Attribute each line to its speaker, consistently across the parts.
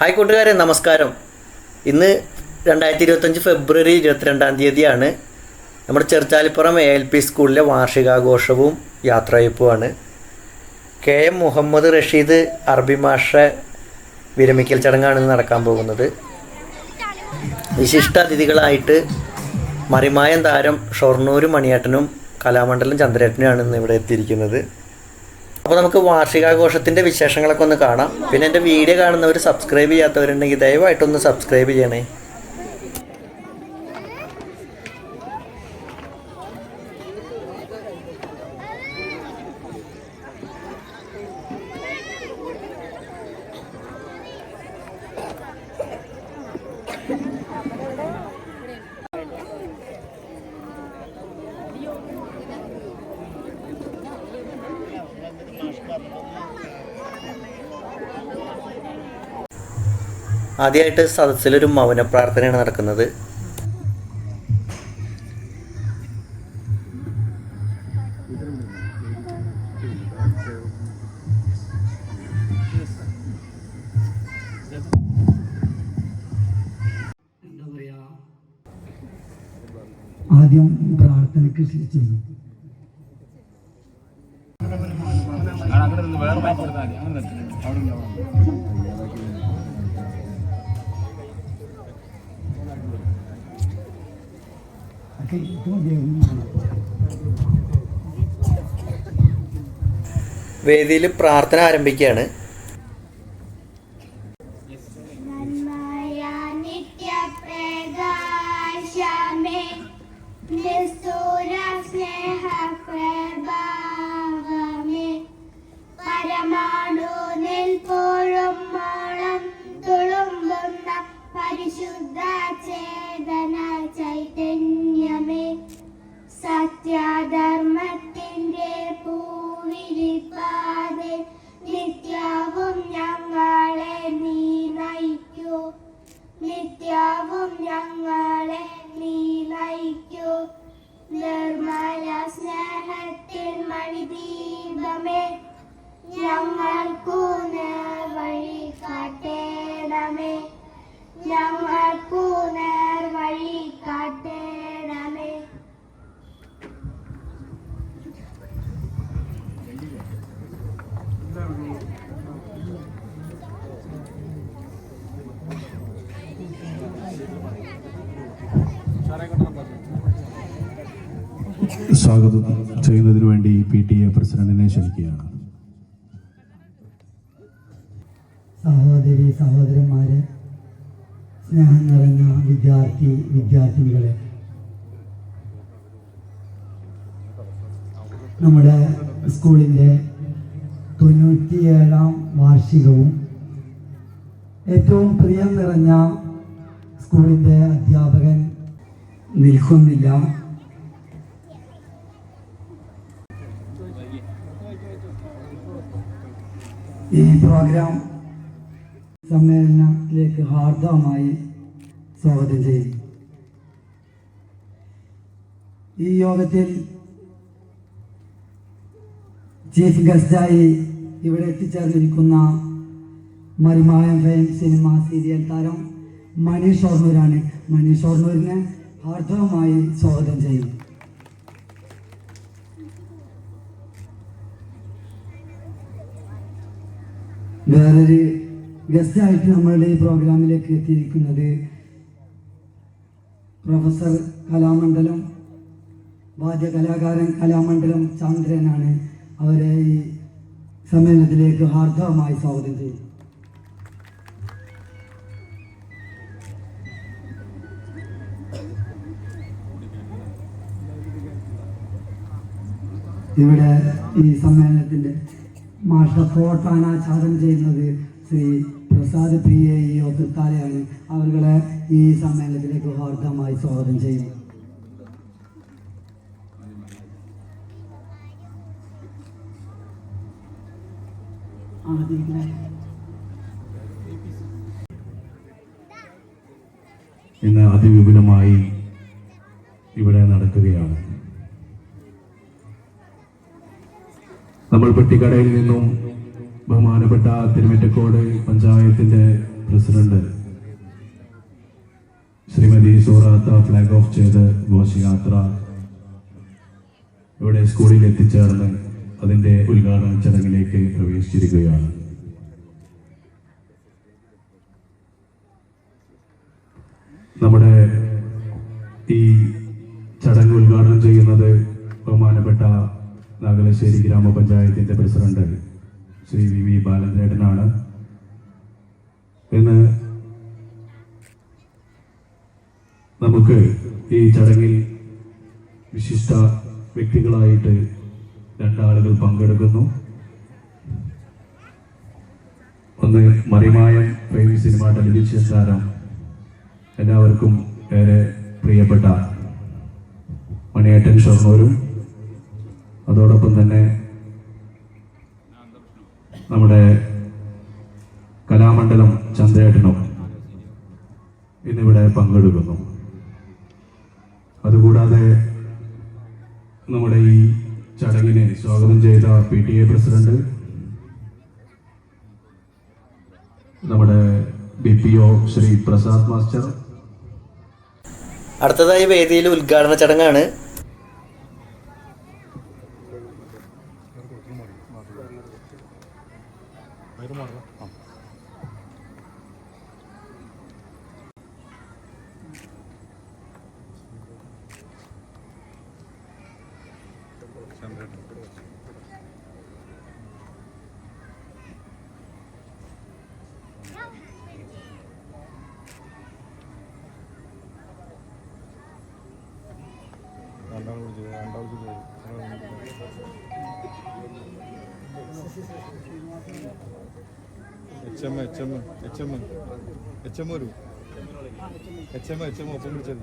Speaker 1: Hi കൂട്ടുകാരെ നമസ്കാരം. ഇന്ന് രണ്ടായിരത്തി ഇരുപത്തഞ്ച് ഫെബ്രുവരി ഇരുപത്തിരണ്ടാം തീയതിയാണ് നമ്മുടെ ചെറുച്ചാലിപ്പുറം എ എൽ പി സ്കൂളിലെ വാർഷികാഘോഷവും യാത്രയപ്പുമാണ് കെ എം മുഹമ്മദ് റഷീദ് അറബി മാഷ വിരമിക്കൽ ചടങ്ങാണ് നടക്കാൻ പോകുന്നത്. വിശിഷ്ട അതിഥികളായിട്ട് മറിമായം താരം ഷൊർണൂർ മണിയേട്ടനും കലാമണ്ഡലം ചന്ദ്രേട്ടനുമാണ് ഇന്ന് ഇവിടെ എത്തിയിരിക്കുന്നത്. അപ്പോൾ നമുക്ക് വാർഷികാഘോഷത്തിന്റെ വിശേഷങ്ങളൊക്കെ ഒന്ന് കാണാം. പിന്നെ എന്റെ വീഡിയോ കാണുന്നവർ സബ്സ്ക്രൈബ് ചെയ്യാത്തവരുണ്ടെങ്കിൽ ദയവായിട്ടൊന്ന് സബ്സ്ക്രൈബ് ചെയ്യണേ. ആദ്യമായിട്ട് സദസ്സിലൊരു മൗന പ്രാർത്ഥനയാണ് നടക്കുന്നത്.
Speaker 2: ആദ്യം പ്രാർത്ഥനയ്ക്ക് ചെയ്യും
Speaker 1: വേദിയിൽ പ്രാർത്ഥന ആരംഭിക്കുകയാണ്.
Speaker 3: സ്വാഗതം ചെയ്യുന്നതിന് വേണ്ടി പി ടി എ പ്രസിഡന്റിനെ ക്ഷണിക്കുകയാണ്.
Speaker 2: സഹോദരി സഹോദരന്മാരെ സ്നേഹം നിറഞ്ഞ വിദ്യാർത്ഥി വിദ്യാർത്ഥിനികളെ. നമ്മുടെ സ്കൂളിന്റെ തൊണ്ണൂറ്റിയേഴാം വാർഷികവും ഏറ്റവും പ്രിയം നിറഞ്ഞ സ്കൂളിന്റെ അധ്യാപകൻ നിൽക്കുന്നില്ല. ഈ പ്രോഗ്രാം സമ്മേളനത്തിലേക്ക് ഹാർദവമായി സ്വാഗതം ചെയ്യും ഈ യോഗത്തിൽ ചീഫ് ഗസ്റ്റായി ഇവിടെ എത്തിച്ചേർന്നിരിക്കുന്ന മറിമായം ഫെയിം സിനിമ സീരിയൽ താരം മണി ഷോർണൂരാണ്. മണി ഷൊർണൂരിനെ ഹാർദവമായി സ്വാഗതം ചെയ്യും വേറൊരു ഗസ്റ്റായിട്ട് നമ്മളുടെ ഈ പ്രോഗ്രാമിലേക്ക് എത്തിയിരിക്കുന്നത് പ്രൊഫസർ കലാമണ്ഡലം വാദ്യ കലാകാരൻ കലാമണ്ഡലം ചന്ദ്രനാണ്. അവരെ ഈ സമ്മേളനത്തിലേക്ക് ഹാർദവമായി സ്വാഗതം ചെയ്യും ഇവിടെ ഈ സമ്മേളനത്തിന്റെ മാഷ പ്രോട്ടാനാചാരം ചെയ്യുന്നത് Shri Prasad P A E ഒത്തുത്താലയാണ്. അവരുടെ ഈ സമ്മേളനത്തിലേക്ക് ഹാർദമായി സ്വാഗതം ചെയ്യുന്നു.
Speaker 3: ഇന്ന് അതിവിപുലമായി ഇവിടെ നടക്കുകയാണ്. നമ്മൾ പെട്ടിക്കടയിൽ നിന്നും ബഹുമാനപ്പെട്ട തിരുമിറ്റക്കോട് പഞ്ചായത്തിന്റെ president Shrimathi Soratha flag off ചെയ്ത് ഘോഷയാത്ര ഇവിടെ സ്കൂളിൽ എത്തിച്ചേർന്ന് അതിന്റെ ഉദ്ഘാടന ചടങ്ങിലേക്ക് പ്രവേശിച്ചിരിക്കുകയാണ്. നമ്മുടെ ഈ ചടങ്ങ് ഉദ്ഘാടനം ചെയ്യുന്നത് ബഹുമാനപ്പെട്ട നാഗലശ്ശേരി ഗ്രാമപഞ്ചായത്തിന്റെ പ്രസിഡന്റ് ശ്രീ വി വി ബാലചേട്ടനാണ് ഇന്ന് നമുക്ക് ഈ ചടങ്ങിൽ വിശിഷ്ട വ്യക്തികളായിട്ട് രണ്ടാളുകൾ പങ്കെടുക്കുന്നു. ഒന്ന് മറിമായം പ്രേമി സിനിമ ടെലിവിഷൻ താരം എല്ലാവർക്കും ഏറെ പ്രിയപ്പെട്ട മണിയേട്ടൻ ഷൊർണൂരും അതോടൊപ്പം തന്നെ നമ്മുടെ കലാമണ്ഡലം ചന്ദ്രേട്ടനും ഇന്നിവിടെ പങ്കെടുക്കുന്നു. അതുകൂടാതെ നമ്മുടെ ഈ ചടങ്ങിനെ സ്വാഗതം ചെയ്ത പി ടി എ പ്രസിഡന്റ് നമ്മുടെ B P O Shri Prasad master.
Speaker 1: അടുത്തതായി വേദിയിൽ ഉദ്ഘാടന ചടങ്ങാണ്
Speaker 4: H M H M H M H M വരൂ. എച്ച് എം എച്ച് എം ഒപ്പം പിടിച്ചത്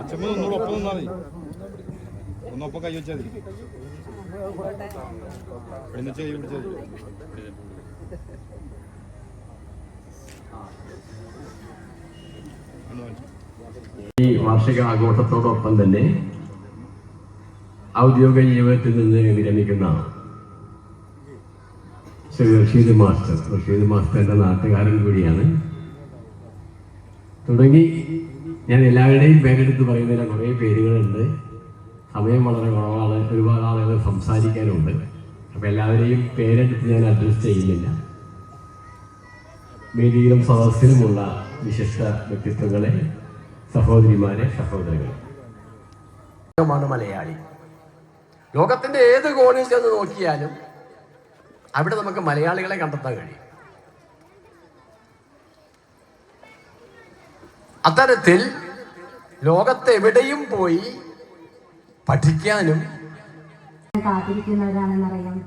Speaker 4: എച്ച് എം ഒന്നുകൂടെ ഒപ്പം നിന്നാൽ മതി ഒന്നൊപ്പം കൈ വെച്ചാൽ മതി എന്നിട്ട് കൈ പിടിച്ചാൽ മതി
Speaker 5: വാർഷിക ആഘോഷത്തോടൊപ്പം തന്നെ ഔദ്യോഗിക ജീവിതത്തിൽ നിന്ന് വിരമിക്കുന്ന ശ്രീ റഷീദ് മാസ്റ്റർ. റഷീദ് മാസ്റ്ററിന്റെ നാട്ടുകാരൻ കൂടിയാണ്. തുടങ്ങി ഞാൻ എല്ലാവരുടെയും പേരെടുത്ത് പറയുന്നതിന് കുറേ പേരുകളുണ്ട്. സമയം വളരെ കുറവാണ്. ഒരുപാട് ആളുകൾ സംസാരിക്കാനുണ്ട്. അപ്പോൾ എല്ലാവരെയും പേരെടുത്ത് ഞാൻ അഡ്രസ് ചെയ്യുന്നില്ല. വേദിയിലും സദസ്സിലുമുള്ള വിശിഷ്ട വ്യക്തിത്വങ്ങളെ സഹോദരിമാരെ സഹോദരങ്ങളെ. ാണ്
Speaker 6: മലയാളി. ലോകത്തിന്റെ ഏത് കോണിൽ ചെന്ന് നോക്കിയാലും അവിടെ നമുക്ക് മലയാളികളെ കണ്ടെത്താൻ കഴിയും. അത്തരത്തിൽ ലോകത്തെവിടെയും പോയി പഠിക്കാനും
Speaker 7: കാത്തിരിക്കുന്നവരാണെന്നറിയാം.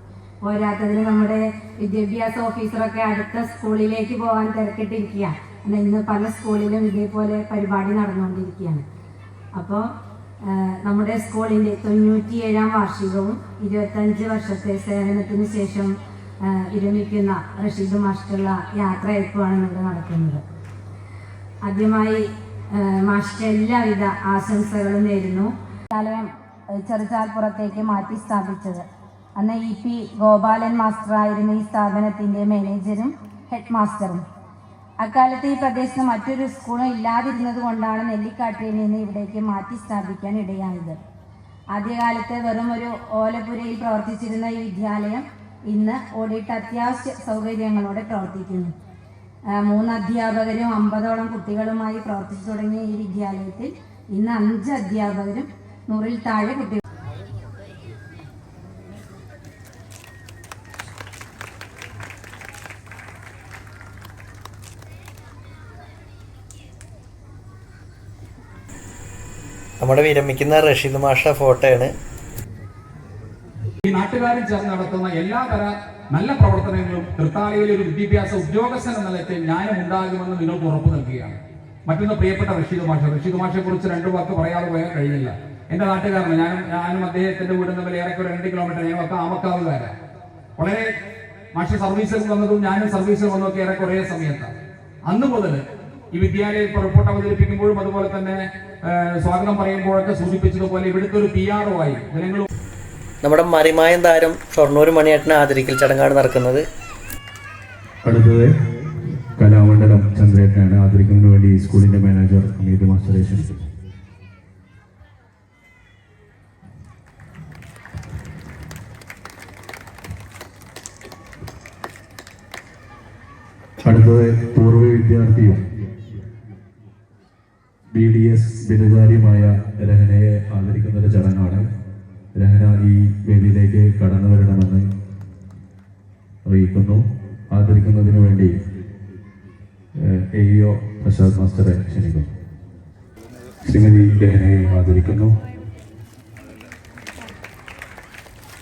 Speaker 7: പോരാത്തതിന് നമ്മുടെ വിദ്യാഭ്യാസ ഓഫീസറൊക്കെ അടുത്ത സ്കൂളിലേക്ക് പോകാൻ തിരക്കിട്ടിരിക്കുക എന്നാൽ ഇന്ന് പല സ്കൂളിലും ഇതേപോലെ പരിപാടി നടന്നുകൊണ്ടിരിക്കുകയാണ്. അപ്പോൾ നമ്മുടെ സ്കൂളിന്റെ തൊണ്ണൂറ്റിയേഴാം വാർഷികവും ഇരുപത്തഞ്ച് വർഷത്തെ സേവനത്തിന് ശേഷം വിരമിക്കുന്ന റഷീദ് മാഷ്ടുള്ള യാത്രയയപ്പുമാണ് ഇവിടെ നടക്കുന്നത്. ആദ്യമായി മാഷ്ട എല്ലാവിധ ആശംസകളും നേരുന്നു. കാലം ചെറുചാൽപ്പുറത്തേക്ക് മാറ്റി സ്ഥാപിച്ചത്. അന്ന് ഇ പി ഗോപാലൻ മാസ്റ്ററായിരുന്നു ഈ സ്ഥാപനത്തിന്റെ മാനേജരും ഹെഡ് മാസ്റ്ററും അക്കാലത്ത് ഈ പ്രദേശത്ത് മറ്റൊരു സ്കൂളും ഇല്ലാതിരുന്നത് കൊണ്ടാണ് നെല്ലിക്കാട്ടിൽ നിന്ന് ഇവിടേക്ക് മാറ്റി സ്ഥാപിക്കാൻ ഇടയായത്. ആദ്യകാലത്ത് വെറും ഒരു ഓലപ്പുരയിൽ പ്രവർത്തിച്ചിരുന്ന ഈ വിദ്യാലയം ഇന്ന് ഓടിയിട്ട് അത്യാവശ്യ സൗകര്യങ്ങളോടെ പ്രവർത്തിക്കുന്നു. മൂന്ന് അധ്യാപകരും അമ്പതോളം കുട്ടികളുമായി പ്രവർത്തിച്ചു തുടങ്ങിയ ഈ വിദ്യാലയത്തിൽ ഇന്ന് അഞ്ച് അധ്യാപകരും നൂറിൽ താഴെ കുട്ടികൾ
Speaker 1: നമ്മുടെ വിരമിക്കുന്ന റഷീദ് മാഷ ഫോട്ടോയാണ്.
Speaker 8: ഈ നാട്ടുകാരും ചേർന്ന് നടത്തുന്ന എല്ലാ എല്ലാതര നല്ല പ്രവർത്തനങ്ങളും തൃത്താലയിലെ ഒരു വിദ്യാഭ്യാസ ഉദ്യോഗസ്ഥൻ എന്ന നിലയ്ക്ക് ന്യായം ഉണ്ടാകുമെന്ന് നിങ്ങൾക്ക് ഉറപ്പ് നൽകുകയാണ്. മറ്റൊന്ന് പ്രിയപ്പെട്ട റഷീദ് മാഷ. റഷീദ് മാഷയെ കുറിച്ച് രണ്ടു വാക്ക് പറയാതെ പോയാൽ കഴിയില്ല. എന്റെ നാട്ടുകാരന് ഞാനും ഞാനും അദ്ദേഹത്തിന്റെ വീട് തമ്മിൽ ഏറെക്കുറെ രണ്ട് കിലോമീറ്റർ ഞങ്ങളൊക്കെ ആമക്കാവുകാരാണ് വളരെ മാഷ സർവീസിൽ വന്നതും ഞാനും സർവീസിൽ വന്നതൊക്കെ ഏറെക്കുറെ സമയത്താണ് അന്ന് മുതൽ ഈ വിദ്യാലയം റിപ്പോർട്ട് അവതരിപ്പിക്കുമ്പോഴും അതുപോലെ തന്നെ സ്വാഗതം പറയുമ്പോഴൊക്കെ സൂചിപ്പിച്ചതുപോലെ ഇവിടുത്തെ ഒരു പി ആർ ആയി ജനങ്ങൾ
Speaker 1: നമ്മുടെ മറിമായം താരം ഷൊർണൂർ മണിയേട്ടനെ ആദരിക്കൽ ചടങ്ങാണ് നടക്കുന്നത്.
Speaker 3: അടുത്തത് കലാമണ്ഡലം ചന്ദ്രേട്ടനാണ് ആദരിക്കുന്നതിന് വേണ്ടി സ്കൂളിന്റെ മാനേജർ അമീത് മാസ്റ്ററെ ക്ഷണിക്കുന്നു അടുത്തത് പൂർവ ഡി ബിരുദാരിയുമായ രഹനയെ ആദരിക്കുന്ന ഒരു ചടങ്ങാണ്. രഹന ഈ വേദിയിലേക്ക് കടന്നു വരണമെന്ന് അറിയിക്കുന്നു. ആദരിക്കുന്നതിന് വേണ്ടി പ്രസാദ് മാസ്റ്ററെ ക്ഷണിക്കുന്നു. ശ്രീമതി രഹനയെ ആദരിക്കുന്നു.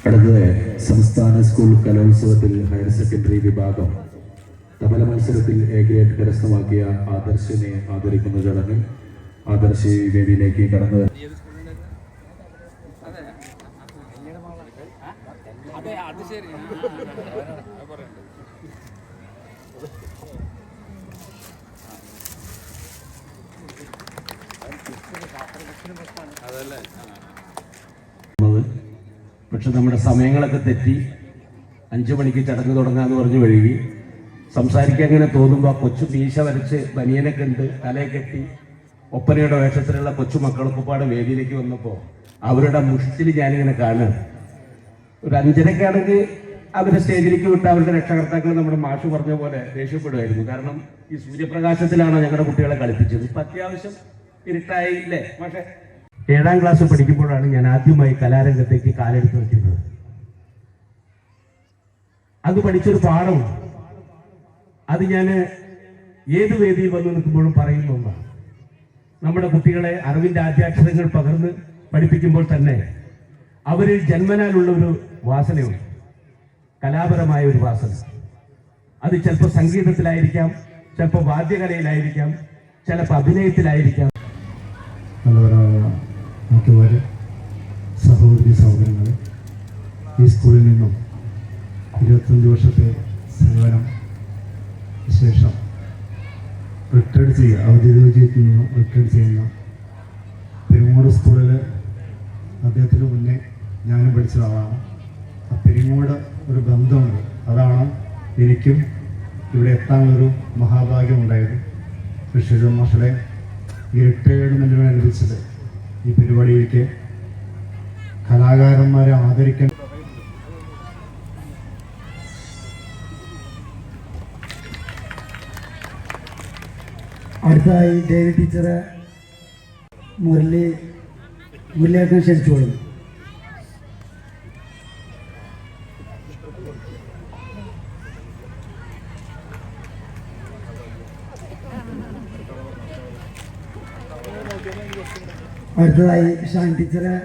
Speaker 3: അടുത്തത് സംസ്ഥാന സ്കൂൾ കലോത്സവത്തിൽ ഹയർ സെക്കൻഡറി വിഭാഗം തബല മത്സരത്തിൽ എ ഗ്രേഡ് കരസ്ഥമാക്കിയ ആദർശിനെ ആദരിക്കുന്ന ചടങ്ങ്. ആദർശ് വേദിയിലേക്ക് കടന്നു.
Speaker 9: പക്ഷെ നമ്മുടെ സമയങ്ങളൊക്കെ തെറ്റി. അഞ്ചു മണിക്ക് ചടങ്ങ് തുടങ്ങാന്ന് പറഞ്ഞു വഴുകി. സംസാരിക്കാൻ ഇങ്ങനെ തോന്നുമ്പോൾ കൊച്ചു മീശ വരച്ച് ബനിയനെ കണ്ട് തലയെ കെട്ടി. ഒപ്പനയുടെ വേഷത്തിലുള്ള കൊച്ചു മക്കളൊക്കെ പാടെ വേദിയിലേക്ക് വന്നപ്പോൾ അവരുടെ മുഷ്ടിൽ ഞാനിങ്ങനെ കാണുക ഒരു അഞ്ചരക്കാണെങ്കിൽ അവരെ സ്റ്റേജിലേക്ക് വിട്ട് അവരുടെ രക്ഷകർത്താക്കൾ നമ്മുടെ മാഷു പറഞ്ഞ പോലെ ദേഷ്യപ്പെടുമായിരുന്നു. കാരണം ഈ സൂര്യപ്രകാശത്തിലാണ് ഞങ്ങളുടെ കുട്ടികളെ കളിപ്പിച്ചത്. ഇപ്പൊ അത്യാവശ്യം ഇരുട്ടായില്ലേ പക്ഷേ ഏഴാം ക്ലാസ് പഠിക്കുമ്പോഴാണ് ഞാൻ ആദ്യമായി കലാരംഗത്തേക്ക് കാലെടുത്ത് വെക്കുന്നത് അത് പഠിച്ചൊരു പാഠമുണ്ട് അത് ഞാൻ ഏത് വേദിയിൽ വന്ന് നിൽക്കുമ്പോഴും പറയുന്ന ഒന്നാണ്. നമ്മുടെ കുട്ടികളെ അറിവിന്റെ ആദ്യാക്ഷരങ്ങൾ പകർന്ന് പഠിപ്പിക്കുമ്പോൾ തന്നെ അവരിൽ ജന്മനാലുള്ള ഒരു വാസനയുണ്ട്. കലാപരമായ ഒരു വാസന. അത് ചിലപ്പോൾ സംഗീതത്തിലായിരിക്കാം ചിലപ്പോൾ വാദ്യകലയിലായിരിക്കാം ചിലപ്പോൾ അഭിനയത്തിലായിരിക്കാം.
Speaker 10: നല്ലവരായ സഹോദരി സഹോദരങ്ങളെ ഈ സ്കൂളിൽ നിന്നും ഇരുപത്തഞ്ച് വർഷത്തെ സേവനം ശേഷം റിട്ടയർഡ് ചെയ്യുക. ഔദ്യോഗിക ജീവിതത്തിൽ നിന്നും റിട്ടയർഡ് ചെയ്യുന്ന പെരുങ്ങോട് സ്കൂളിൽ അദ്ദേഹത്തിന് മുന്നേ ഞാനും പഠിച്ച ആളാണ് ആ പെരുങ്ങോട് ഒരു ബന്ധമുണ്ട്. അതാണ് എനിക്കും ഇവിടെ എത്താനുള്ളൊരു മഹാഭാഗ്യമുണ്ടായത്. ഋഷിജ മാഷയുടെ ഈ റിട്ടയർമെന്റിനനുസരിച്ചത് ഈ പരിപാടിയിലേക്ക് കലാകാരന്മാരെ ആദരിക്കാൻ
Speaker 2: അടുത്തതായി ദേവി ടീച്ചറെ മുരളി മുരളിയേട്ടൻ ക്ഷണിച്ചോളും അടുത്തതായി ഷാൻ ടീച്ചറെ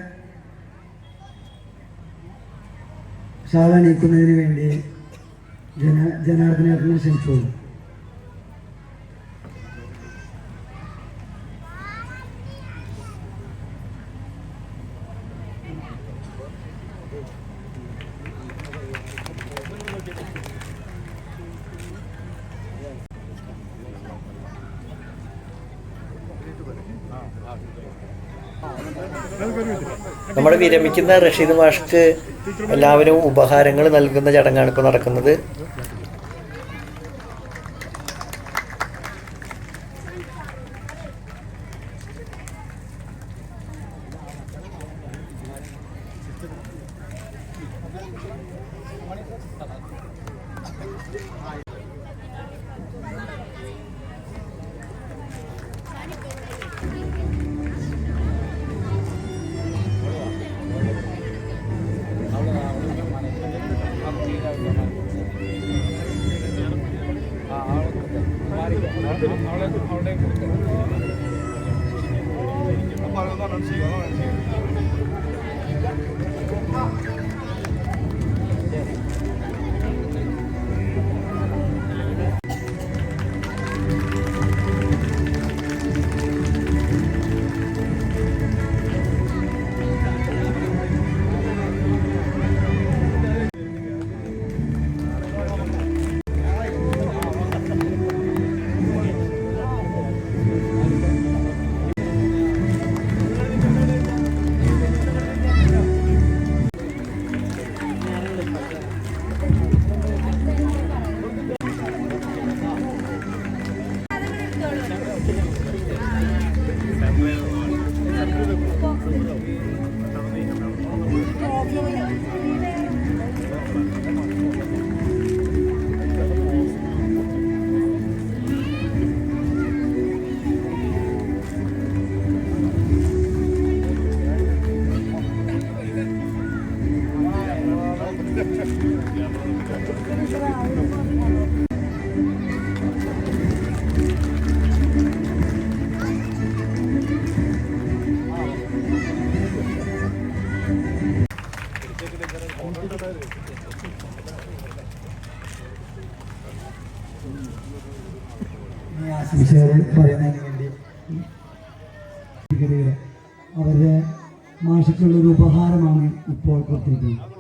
Speaker 2: ഷാൾ അണിയിക്കുന്നതിന് വേണ്ടി ജന ജനാർദ്ദനേട്ടനെ ക്ഷണിച്ചോളും
Speaker 1: നമ്മുടെ വിരമിക്കുന്ന റഷീദ് മാഷ്ക്ക് എല്ലാവരും ഉപഹാരങ്ങൾ നൽകുന്ന ചടങ്ങാണ് ഇപ്പോൾ നടക്കുന്നത്.
Speaker 2: പറയുന്നതിന് വേണ്ടി അവരുടെ മാഷക്കുള്ളൊരു ഉപഹാരമാണ് ഇപ്പോൾ കൊടുത്തിരിക്കുന്നത്.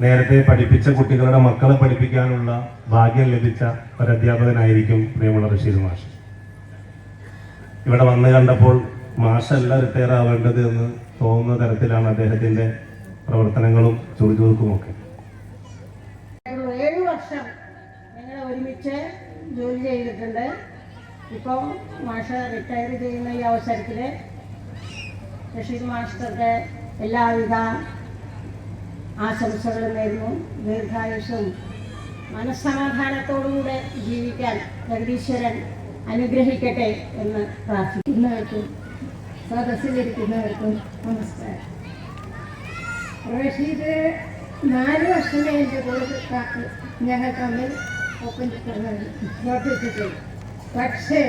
Speaker 11: നേരത്തെ പഠിപ്പിച്ച കുട്ടികളുടെ മക്കളെ പഠിപ്പിക്കാനുള്ള ഭാഗ്യം ലഭിച്ച ഒരു അധ്യാപകനായിരിക്കും പ്രിയമുള്ള ബഷീർ മാഷ്. ഇവിടെ വന്ന് കണ്ടപ്പോൾ മാഷല്ല റിട്ടയർ ആവേണ്ടത് എന്ന് തോന്നുന്ന തരത്തിലാണ് അദ്ദേഹത്തിന്റെ പ്രവർത്തനങ്ങളും ചുറുചുറുക്കുമൊക്കെ.
Speaker 12: ഏഴ് വർഷം ഞങ്ങൾ ഒരുമിച്ച് ജോലി ചെയ്തിട്ടുണ്ട്. ഇപ്പോൾ മാഷ റിട്ടയർ ചെയ്യുന്ന ഈ അവസരത്തിൽ ബഷീർ മാസ്റ്റർക്ക് എല്ലാവിധ ആശംസകളും നേരുന്നു. ദീർഘായുസും മനസ്സമാധാനത്തോടുകൂടെ ജീവിക്കാൻ ജഗദീശ്വരൻ അനുഗ്രഹിക്കട്ടെ എന്ന് പ്രാർത്ഥിക്കുന്നവർക്കും സദസ്സിലിരിക്കുന്നവർക്കും നമസ്കാരം. റഷീദ് നാല് വർഷമേ എന്റെ കൂടെ ഞങ്ങൾ തമ്മിൽ ഒപ്പം പ്രവർത്തിച്ചിട്ടുണ്ട് പക്ഷേ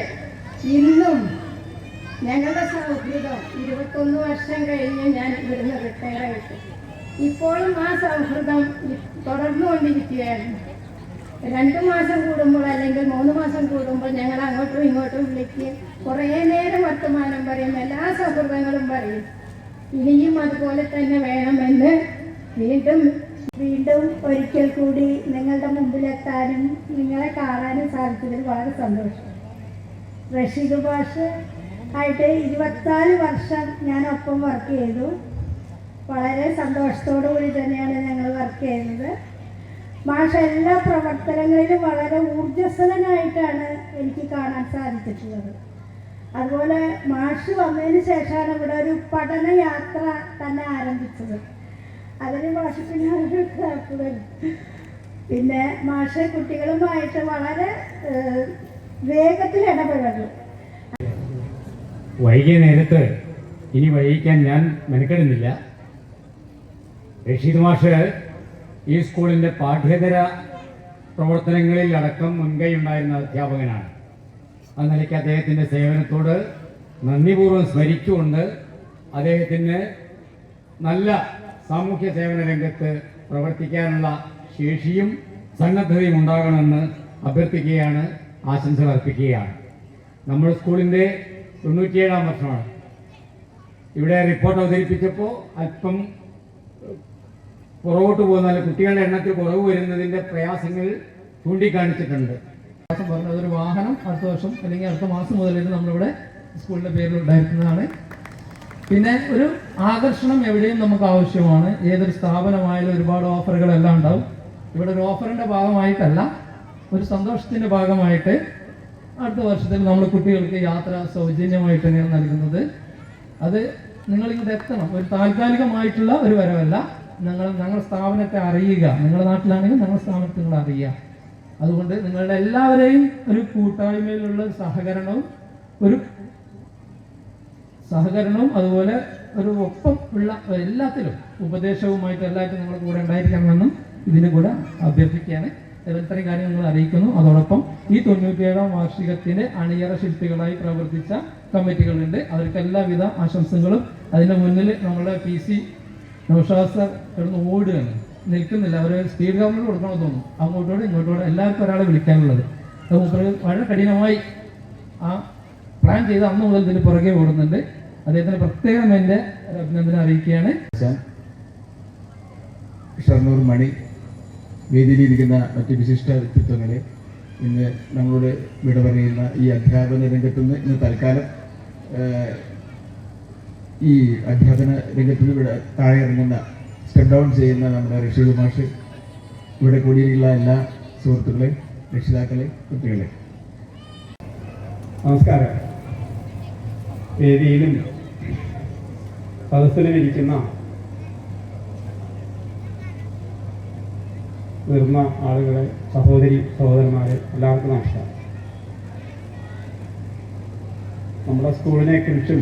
Speaker 12: ഇന്നും ഞങ്ങളുടെ സൗഹൃദം ഇരുപത്തൊന്ന് വർഷം കഴിഞ്ഞ് ഞാൻ ഇവിടുന്ന് റിട്ടയർ ആയിട്ട്. ഇപ്പോഴും ആ സൗഹൃദം തുടർന്നുകൊണ്ടിരിക്കുകയാണ്. രണ്ടു മാസം കൂടുമ്പോൾ അല്ലെങ്കിൽ മൂന്ന് മാസം കൂടുമ്പോൾ ഞങ്ങൾ അങ്ങോട്ടും ഇങ്ങോട്ടും വിളിക്കുകയും കുറേ നേരം വർത്തമാനം പറയും എല്ലാ സൗഹൃദങ്ങളും പറയും. ഇനിയും അതുപോലെ തന്നെ വേണമെന്ന് വീണ്ടും വീണ്ടും ഒരിക്കൽ കൂടി നിങ്ങളുടെ മുമ്പിലെത്താനും നിങ്ങളെ കാണാനും സാധിച്ചതിൽ വളരെ സന്തോഷം. റഷീദ് ഭാഷ ആയിട്ട് ഇരുപത്തിനാല് വർഷം ഞാൻ ഒപ്പം വർക്ക് ചെയ്തു. വളരെ സന്തോഷത്തോടു കൂടി തന്നെയാണ് ഞങ്ങൾ വർക്ക് ചെയ്യുന്നത്. മാഷ എല്ലാ പ്രവർത്തനങ്ങളിലും വളരെ ഊർജസ്വലനായിട്ടാണ് എനിക്ക് കാണാൻ സാധിച്ചിട്ടുള്ളത്. അതുപോലെ മാഷ് വന്നതിന് ശേഷമാണ് ഇവിടെ ഒരു പഠനയാത്ര തന്നെ ആരംഭിച്ചത്. അതിന് മാഷ പിന്നെ പിന്നെ മാഷ് കുട്ടികളുമായിട്ട് വളരെ വേഗത്തിൽ ഇടപെടുന്നു
Speaker 13: വൈകിയ നേരത്ത് ഇനി വൈകിക്കാൻ ഞാൻ മെനക്കെടുന്നില്ല. റഷീദ് മാഷ് ഈ സ്കൂളിന്റെ പാഠ്യേതര പ്രവർത്തനങ്ങളിൽ അടക്കം മുൻകൈ ഉണ്ടായിരുന്ന അധ്യാപകനാണ്. ആ നിലയ്ക്ക് അദ്ദേഹത്തിന്റെ സേവനത്തോട് നന്ദിപൂർവം സ്മരിച്ചുകൊണ്ട് അദ്ദേഹത്തിന് നല്ല സാമൂഹ്യ സേവന രംഗത്ത് പ്രവർത്തിക്കാനുള്ള ശേഷിയും സന്നദ്ധതയും ഉണ്ടാകണമെന്ന് അഭ്യർത്ഥിക്കുകയാണ് ആശംസകൾ അർപ്പിക്കുകയാണ്. നമ്മുടെ സ്കൂളിന്റെ തൊണ്ണൂറ്റിയേഴാം വർഷമാണ്. ഇവിടെ റിപ്പോർട്ട് അവതരിപ്പിച്ചപ്പോൾ അല്പം പുറകോട്ട് പോകുന്ന അല്ല കുട്ടികളുടെ എണ്ണത്തിൽ കുറവ് വരുന്നതിന്റെ പ്രയാസങ്ങൾ ചൂണ്ടിക്കാണിച്ചിട്ടുണ്ട്.
Speaker 14: പറഞ്ഞ അതൊരു വാഹനം അടുത്ത വർഷം അല്ലെങ്കിൽ അടുത്ത മാസം മുതൽ നമ്മളിവിടെ സ്കൂളിന്റെ പേരിൽ ഉണ്ടായിരിക്കുന്നതാണ്. പിന്നെ ഒരു ആകർഷണം എവിടെയും നമുക്ക് ആവശ്യമാണ്. ഏതൊരു സ്ഥാപനമായാലും ഒരുപാട് ഓഫറുകളെല്ലാം ഉണ്ടാവും. ഇവിടെ ഒരു ഓഫറിന്റെ ഭാഗമായിട്ടല്ല ഒരു സന്തോഷത്തിന്റെ ഭാഗമായിട്ട് അടുത്ത വർഷത്തിൽ നമ്മൾ കുട്ടികൾക്ക് യാത്ര സൗജന്യമായിട്ട് തന്നെയാണ് നൽകുന്നത്. അത് നിങ്ങളിങ്ങോട്ട് എത്തണം. ഒരു താൽക്കാലികമായിട്ടുള്ള ഒരു വരവല്ല. ഞങ്ങൾ ഞങ്ങളുടെ സ്ഥാപനത്തെ അറിയുക. നിങ്ങളുടെ നാട്ടിലാണെങ്കിൽ ഞങ്ങളുടെ സ്ഥാപനത്തെ നിങ്ങൾ അറിയുക. അതുകൊണ്ട് നിങ്ങളുടെ എല്ലാവരെയും ഒരു കൂട്ടായ്മയിലുള്ള സഹകരണവും ഒരു സഹകരണവും അതുപോലെ ഒരു ഒപ്പം ഉള്ള എല്ലാത്തിലും ഉപദേശവുമായിട്ട് എല്ലായിട്ടും നിങ്ങളുടെ കൂടെ ഉണ്ടായിരിക്കണമെന്നും ഇതിന് കൂടെ അഭ്യർത്ഥിക്കുകയാണ്. ഇത്രയും കാര്യം നിങ്ങൾ അറിയിക്കുന്നു. അതോടൊപ്പം ഈ തൊണ്ണൂറ്റിയേഴാം വാർഷികത്തിന് അണിയറ ശില്പികളായി പ്രവർത്തിച്ച കമ്മിറ്റികളുണ്ട്. അവർക്ക് എല്ലാവിധ ആശംസകളും. അതിന്റെ മുന്നിൽ നമ്മളെ പി സി നൗഷാദ് കിടന്ന് ഓടുകയാണ് നിൽക്കുന്നില്ല. അവർ സ്പീഡ് ഗവൺമെന്റ് കൊടുക്കണമെന്ന് തോന്നുന്നു. അങ്ങോട്ടോടെ ഇങ്ങോട്ടോടെ എല്ലാവർക്കും ഒരാളെ വിളിക്കാനുള്ളത്. മൂപ്പര് വളരെ കഠിനമായി ആ പ്ലാൻ ചെയ്ത് അന്ന് മുതൽ ഇതിന് പുറകെ ഓടുന്നുണ്ട്. അദ്ദേഹത്തിന് പ്രത്യേകം എന്റെ അഭിനന്ദനം അറിയിക്കുകയാണ്.
Speaker 15: ഷർണൂർ മണി വേദിയിലിരിക്കുന്ന മറ്റ് വിശിഷ്ട വ്യക്തിത്വങ്ങളെ ഇന്ന് നമ്മളോട് വിട പറയുന്ന ഈ അധ്യാപന രംഗത്തുനിന്ന് ഇന്ന് തൽക്കാലം ഈ അധ്യാപന രംഗത്ത് ഇവിടെ താഴെ ഇറങ്ങുന്ന സ്റ്റെപ്പ് ഡൗൺ ചെയ്യുന്ന നമ്മുടെ റഷീദ് മാഷ് ഇവിടെ കൂടിയുള്ള എല്ലാ സുഹൃത്തുക്കളെ രക്ഷിതാക്കളെ കുട്ടികളെ
Speaker 14: നമസ്കാരം. വേദിയിലും സദസ്സിലും ഇരിക്കുന്ന മുതിർന്ന ആളുകളെ സഹോദരി സഹോദരന്മാരെ എല്ലാവർക്കും നമസ്കാരം. നമ്മുടെ സ്കൂളിനെ കുറിച്ചും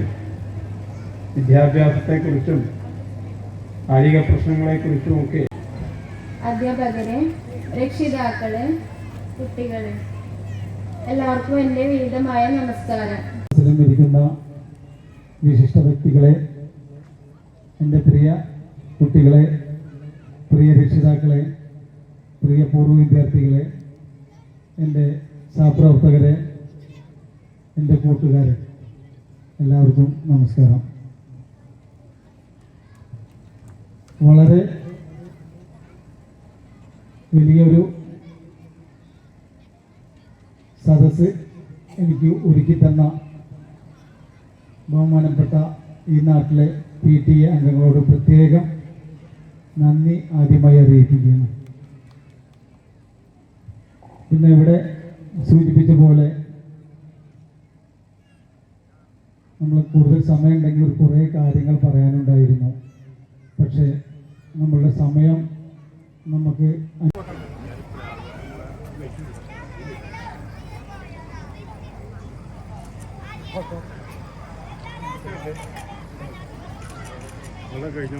Speaker 14: വിദ്യാഭ്യാസത്തെക്കുറിച്ചും കായിക പ്രശ്നങ്ങളെക്കുറിച്ചും ഒക്കെ
Speaker 16: അധ്യാപകരെ രക്ഷിതാക്കൾ കുട്ടികൾ എല്ലാവർക്കും എന്റെ വിവിധമായ നമസ്കാരം.
Speaker 14: ഇരിക്കുന്ന വിശിഷ്ട വ്യക്തികളെ എന്റെ പ്രിയ കുട്ടികളെ പ്രിയ രക്ഷിതാക്കളെ പ്രിയ പൂർവ വിദ്യാർത്ഥികളെ എന്റെ സഹപ്രവർത്തകരെ എന്റെ കൂട്ടുകാരെ എല്ലാവർക്കും നമസ്കാരം. വളരെ വലിയൊരു സദസ് എനിക്ക് ഒരുക്കി തന്ന ബഹുമാനപ്പെട്ട ഈ നാട്ടിലെ പി ടി എ അംഗങ്ങളോട് പ്രത്യേകം നന്ദി ആദ്യമായി അറിയിക്കുകയാണ്. പിന്നെ ഇവിടെ സൂചിപ്പിച്ച പോലെ നമ്മൾ കൂടുതൽ സമയമുണ്ടെങ്കിൽ കുറേ കാര്യങ്ങൾ പറയാനുണ്ടായിരുന്നു. പക്ഷേ നമ്മളുടെ സമയം നമുക്ക്
Speaker 17: കഴിഞ്ഞു കഴിഞ്ഞു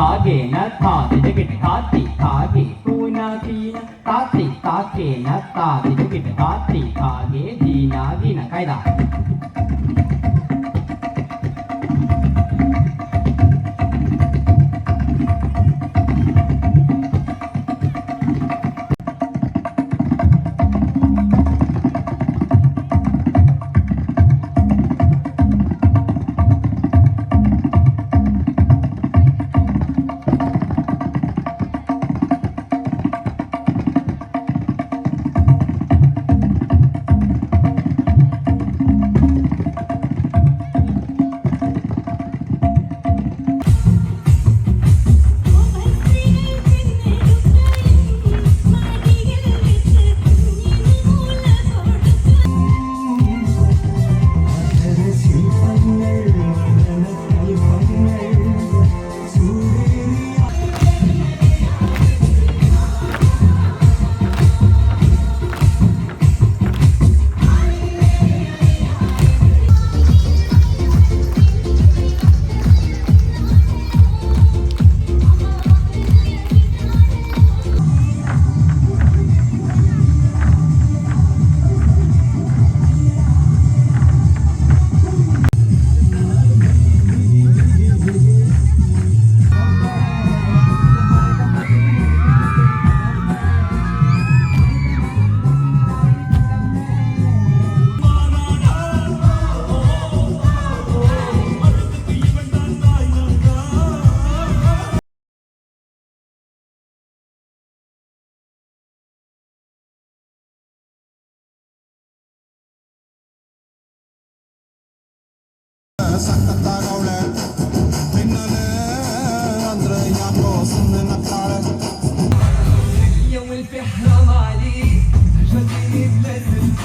Speaker 18: காகேன தாதி ஜகிட் காத்தி காகே கூனா தீன காத்தி காக்கேன தாதி
Speaker 19: ஜகிட் காத்தி காகே தீனா தீன கைதா قلبي حرام عليك جبتني
Speaker 20: بلازم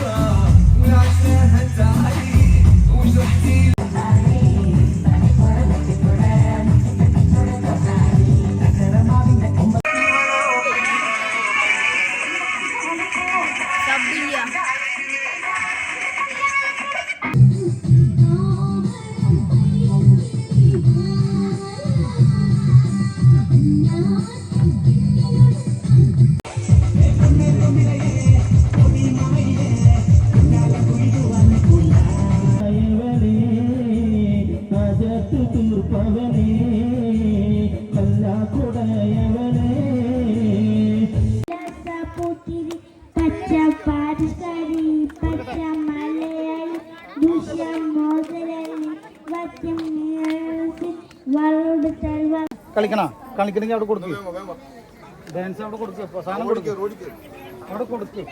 Speaker 20: കളിക്കണമെങ്കിൽ അവിടെ കൊടുക്കും. ഡാൻസ് അവിടെ കൊടുക്കുക സാധനം അവിടെ കൊടുക്കും.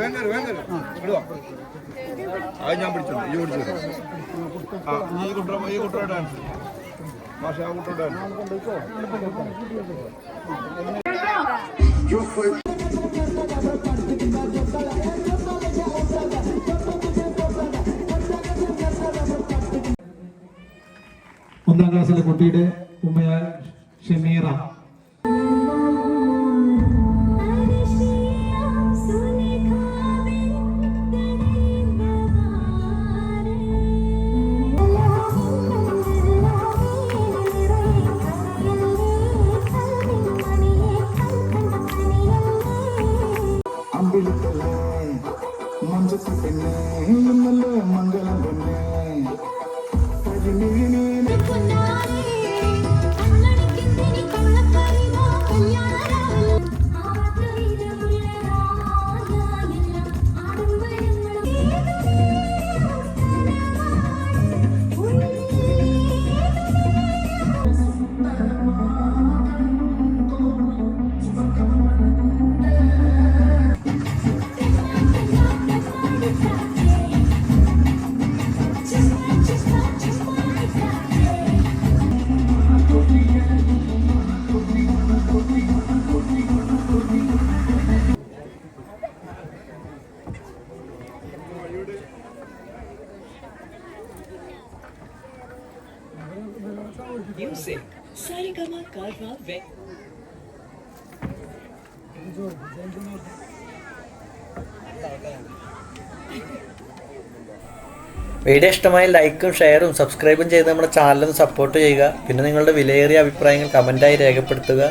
Speaker 4: വേണ്ട ഇടുവാ അത് ഞാൻ പിടിച്ചു ഈ പിടിച്ചു ആ ഈ കുട്ടറ ഈ കുട്ടറ ഡാൻസ് മാഷ ആ കുട്ടറ ഡാൻസ്
Speaker 17: ഒന്നാം ക്ലാസ്സിലെ കുട്ടിയുടെ ഉമ്മയായ ഷമീറ.
Speaker 1: വീഡിയോ ഇഷ്ടമായ ലൈക്കും ഷെയറും സബ്സ്ക്രൈബും ചെയ്ത് നമ്മുടെ ചാനലൊന്ന് സപ്പോർട്ട് ചെയ്യുക. പിന്നെ നിങ്ങളുടെ വിലയേറിയ അഭിപ്രായങ്ങൾ കമന്റായി രേഖപ്പെടുത്തുക.